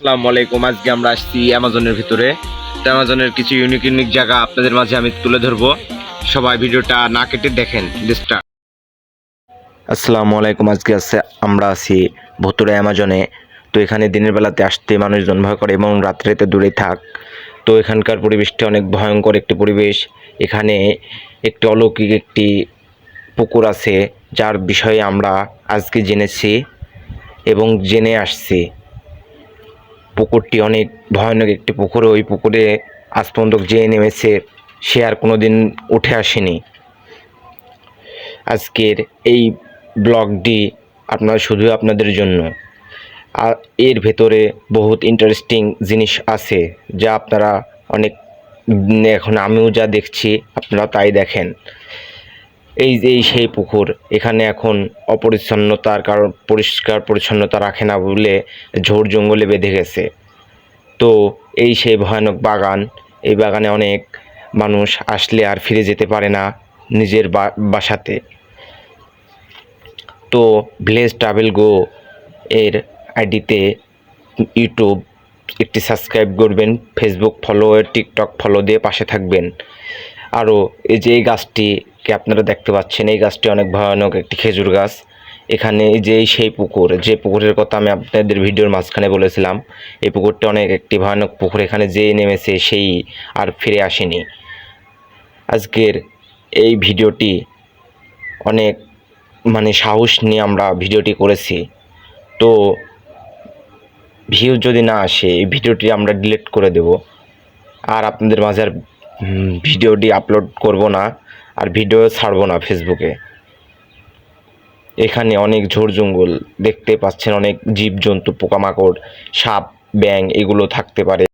আসসালামু আলাইকুম। আজকে আমরা আসছি অ্যামাজনের ভিতরে। তো অ্যামাজনের কিছু ইউনিক ইউনিক জায়গা আপনাদের মাঝে আমি তুলে ধরবো। সবাই ভিডিওটা না কেটে দেখেন লিস্টটা আসসালামু আলাইকুম, আজকে আছে আমরা আছি ভুতুরে অ্যামাজনে। তো এখানে দিনের বেলাতে আসতে মানুষজন ভয় করে এবং রাত্রেতে দূরে থাক। তো এখানকার পরিবেশটা অনেক ভয়ঙ্কর একটি পরিবেশ। এখানে একটি অলৌকিক একটি পুকুর আছে, যার বিষয়ে আমরা আজকে জেনেছি এবং জেনে আসছি। পুকুরটি অনেক ভয়ানক একটি পুকুর। ওই পুকুরে আজ পর্যন্ত যে নেমেছে, সে আর কোনো দিন উঠে আসেনি। আজকের এই ব্লগটি আপনার, শুধু আপনাদের জন্য। আর এর ভেতরে বহুত ইন্টারেস্টিং জিনিস আছে, যা আপনারা অনেক এখন আমিও যা দেখছি, আপনারা তাই দেখেন। এই যে সেই পুকুর, এখানে এখন অপরিচ্ছন্নতার কারণ, পরিষ্কার পরিচ্ছন্নতা রাখে না বলে ঝোড় জঙ্গলে বেঁধে গেছে। তো এই সেই ভয়ানক বাগান, এই বাগানে অনেক মানুষ আসলে আর ফিরে যেতে পারে না নিজের বাসাতে। তো ভিলেজ ট্রাভেল গো এর আইডিতে ইউটিউব একটি সাবস্ক্রাইব করবেন, ফেসবুক ফলো, টিকটক ফলো দিয়ে পাশে থাকবেন। আরও এই যে এই গাছটিকে আপনারা দেখতে পাচ্ছেন, এই গাছটি অনেক ভয়ানক একটি খেজুর গাছ। এখানে যে সেই পুকুর, যে পুকুরের কথা আমি আপনাদের ভিডিওর মাঝখানে বলেছিলাম, এই পুকুরটা অনেক একটি ভয়ানক পুকুর, এখানে যে নেমেছে সেই আর ফিরে আসেনি। আজকের এই ভিডিওটি অনেক মানে সাহস নিয়ে আমরা ভিডিওটি করেছি। তো ভিউ যদি না আসে, এই ভিডিওটি আমরা ডিলিট করে দেব। আর আপনাদের মাঝে আর ভিডিওটি আপলোড করব না আর ভিডিও ছাড়বো না ফেসবুকে এখানে অনেক ঝোড় জঙ্গল দেখতে পাচ্ছেন, অনেক জীবজন্তু, পোকামাকড়, সাপ ব্যাং এগুলো থাকতে পারে।